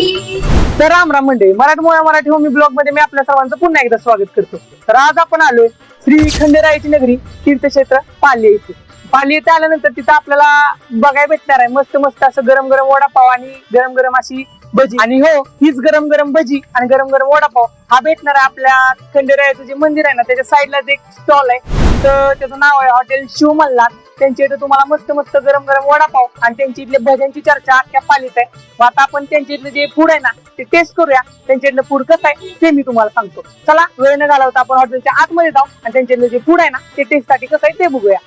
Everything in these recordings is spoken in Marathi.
तर राम राम मंडळी मराठी मराठी होमी ब्लॉगमध्ये मी आपल्या सर्वांचं पुन्हा एकदा स्वागत करतो. तर आज आपण आलोय श्री खंडेरायाची नगरी तीर्थक्षेत्र पाली येथे पाली येथे आल्यानंतर तिथं आपल्याला बघायला भेटणार आहे. मस्त मस्त असं गरम गरम वडापाव आणि गरम गरम अशी भजी. आणि हो हीच गरम गरम भजी आणि गरम गरम वडापाव. हा भेटणार आहे आपल्या खंडेरायाचं जे मंदिर आहे ना त्याच्या साईडला एक स्टॉल आहे. तर त्याचं नाव आहे हॉटेल शिव मल्हार. त्यांच्या इथे तुम्हाला मस्त मस्त गरम गरम वडापाव आणि त्यांच्या इथल्या भज्यांची चर्चा अख्ख्या पालीत आहे. मग आता आपण त्यांच्या इथलं जे फूड आहे ना ते टेस्ट करूया. त्यांच्या इथलं फूड कसं आहे ते मी तुम्हाला सांगतो. चला वेळ न घालवता आपण हॉटेलच्या आतमध्ये जाऊ आणि त्यांच्या इथलं जे फूड आहे ना ते टेस्टसाठी कसं आहे ते बघूया.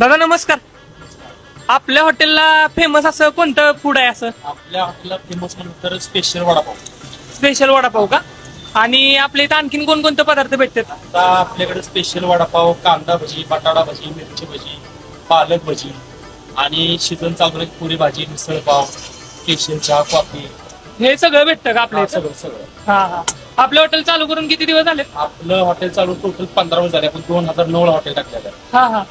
दादा नमस्कार. आपल्या हॉटेलला फेमस असं कोणतं फूड आहे असं? आपल्या हॉटेलला फेमस म्हणलं तर स्पेशल वडापाव. स्पेशल वडापाव का? आणि आपल्या इथं आणखीन कोणकोणते पदार्थ भेटतात? आता आपल्याकडे स्पेशल वडापाव कांदा भजी बटाटा भजी मिरची भजी पालक भजी आणि शिजन चालू पुरी भाजी मिसळ पाव स्पेशल चहा कॉफी. हे सगळं भेटतं का आपल्या इथं? सगळं सगळं. हा हा. आपलं हॉटेल चालू करून किती दिवस झाले आपलं हॉटेल चालू टोटल पंधरा वर्ष झाले आपण दोन हजार नऊ ला हॉटेल टाकलेलं आहे. हा हा.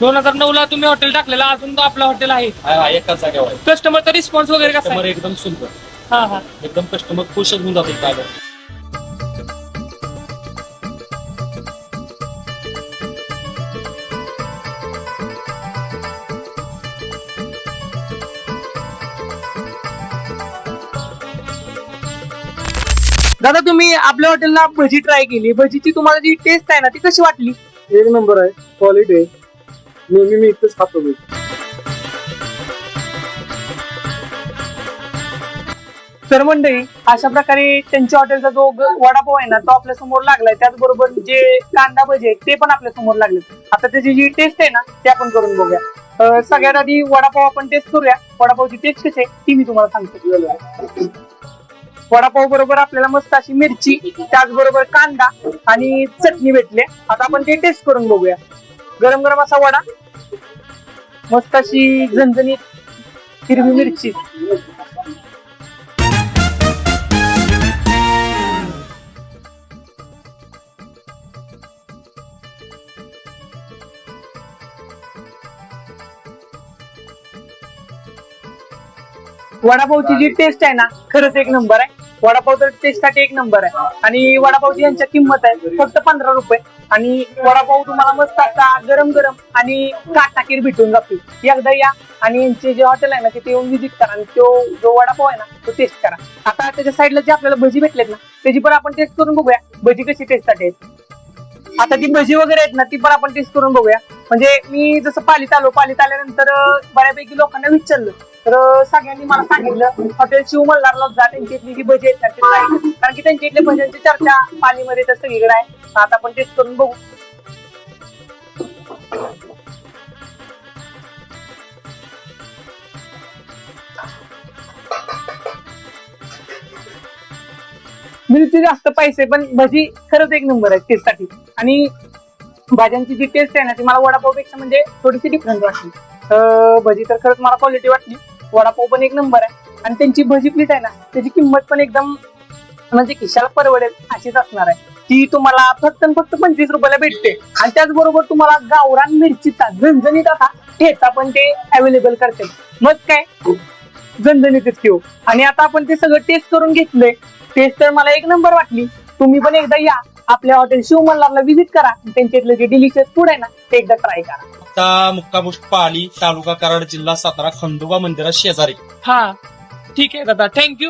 दोन हजार नऊ ला तुम्ही हॉटेल टाकलेलं अजून तो आपलं हॉटेल आहे. हा, हा, एकाच जागेवर आहे. कस्टमरचा रिस्पॉन्स वगैरे कसा कस्टमर आहे? एकदम सुंदर. हा हा. एकदम कस्टमर खुशच होऊन जातो आलं दादा तुम्ही आपल्या हॉटेलला भजी ट्राय केली. भजीची तुम्हाला जी टेस्ट आहे ना ती कशी वाटली? एक नंबर आहे. क्वालिटी आहे. नेहमी मी इथंच खातो मी तर मंडळी अशा प्रकारे त्यांच्या हॉटेलचा जो ग- वडापाव आहे ना तो आपल्यासमोर लागलाय. त्याचबरोबर जे कांदा भजी आहेत ते पण आपल्यासमोर लागले आता त्याची जी टेस्ट आहे ना ते आपण करून बघूया. अं, सगळ्यात आधी वडापाव आपण टेस्ट करूया. वडापावची टेस्ट कशी आहे ती मी तुम्हाला सांगतो. वडापाव बरोबर आपल्याला मस्त अशी मिरची त्याचबरोबर कांदा आणि चटणी भेटले आता आपण ते टेस्ट करून बघूया. गरम गरम असा वडा. मस्त अशी झणझणीत हिरवी मिरची. वडापावची जी टेस्ट आहे ना खरंच एक नंबर आहे. वडापाव तर टेस्टसाठी एक नंबर आहे. आणि वडापावची यांच्या किंमत आहे फक्त पंधरा रुपये. आणि वडापाव तुम्हाला मस्त असा गरम गरम आणि काटाकीर भेटून जातो एकदा या आणि यांचे जे हॉटेल आहे ना तिथे येऊन व्हिजिट करा आणि तो जो वडापाव आहे ना तो टेस्ट करा. आता त्याच्या साईडला जे आपल्याला भजी भेटलेत ना त्याची पण आपण टेस्ट करून बघूया. भजी कशी टेस्टसाठी आहेत. आता ती भजी वगैरे आहेत ना ती पण आपण टेस्ट करून बघूया. म्हणजे मी जसं पालीत आलो पालीत आल्यानंतर बऱ्यापैकी लोकांना विचारलं तर सगळ्यांनी मला सांगितलं हॉटेल शिव मल्हारला जा त्यांची इथली जी भजी आहेत ना ते try. कारण की त्यांच्या इथल्या भज्यांची चर्चा पालीमध्ये तर सगळीकडे आहे. आता आपण टेस्ट करून बघू. मिळते जास्त पैसे पण भजी खरंच एक नंबर आहे टेस्टसाठी. आणि भाज्यांची जी टेस्ट आहे ना ती मला वडापावपेक्षा म्हणजे थोडीशी डिफरंट वाटली. भजी तर खरंच मला क्वालिटी वाटली. वडापाव पण एक नंबर आहे. आणि त्यांची भजी प्लेट आहे ना त्याची किंमत पण एकदम म्हणजे खिशाला परवडेल अशीच असणार आहे. ती तुम्हाला फक्त फक्त पंचवीस रुपयाला भेटते. आणि त्याचबरोबर तुम्हाला गावरान मिरचीचा झणझणीत असा ठेचा पण ते अवेलेबल करते. मग काय? झणझणीतच ठेवू. आणि आता आपण ते सगळं टेस्ट करून घेतलंय. टेस्ट तर मला एक नंबर वाटली. तुम्ही पण एकदा या. आपल्या हॉटेल शिवमल्लाला व्हिजिट करा. त्यांच्या इथलं जे डिलिशियस फूड आहे ना ते एकदा ट्राय करा. आता मुक्कामुष्ट पाली तालुका कराड जिल्हा सातारा खंडोबा मंदिरात शेजारी. हा ठीक आहे दादा. थँक्यू